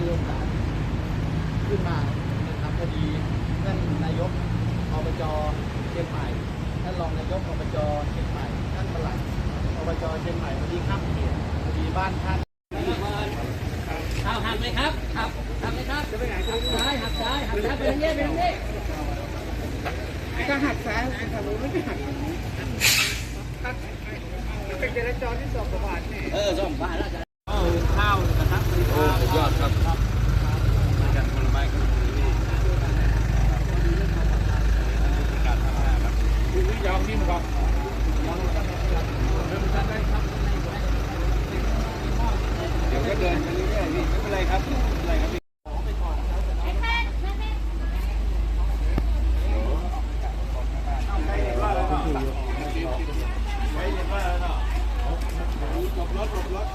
มีโอกาสขึ้นมานะครับพดีท่านนายกอบจเชียงใหม่ท่านรองนายกอบจเชียงใหม่ท่านปลัดอบจเชียงใหม่พอดีข้ามเขตพอดีบ้านท่านข้าวหักเลยครับครับหักเลยครับจะไปไหนซ้ายหักซ้ายหักซ้ายเป็นยังไงเป็นยังไงก็หักซ้ายหักขวาไม่ได้หักเป็นจราจรที่สองประวัติเนี่ยเออสองปละวัะ เดี๋ยวก็เดินไปเรื่อยๆไม่เป็นไรครับไม่เป็นไรครับพี่จบรถรถ